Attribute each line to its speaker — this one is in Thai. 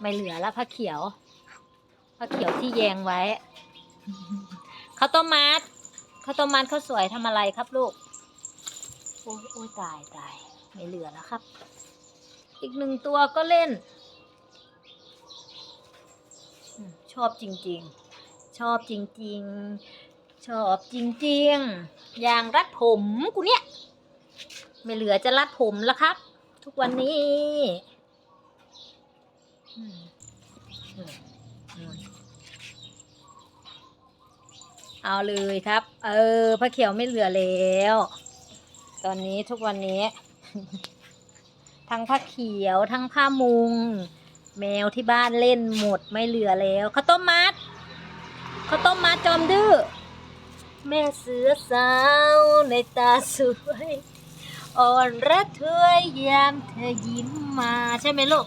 Speaker 1: ไม่เหลือแล้วผ้าเขียวผ้าเขียวที่แยงไว้ข้าวต้มมัดข้าวต้มมัดข้าวสวยทำอะไรครับลูก โอ้ยโอ้ยตายตายไม่เหลือแล้วครับ อีกหนึ่งตัวก็เล่น ชอบจริง ๆ ชอบจริง ๆ ชอบจริง ๆ อย่างรัดผมกูเนี่ย ไม่เหลือจะรัดผมแล้วครับ ทุกวันนี้ เอาเลยครับ เออผ้าเขียวไม่เหลือแล้ว ตอนนี้ทุกวันนี้ ทั้งผ้าเขียวทั้งผ้ามุง แมวที่บ้านเล่นหมดไม่เหลือแล้วข้าวต้มมัดข้าวต้มมัดจอมดื้อแม่เสือสาวในตาสวย อ่อนระทยยามเธอยิ้มมาใช่ไหมลูก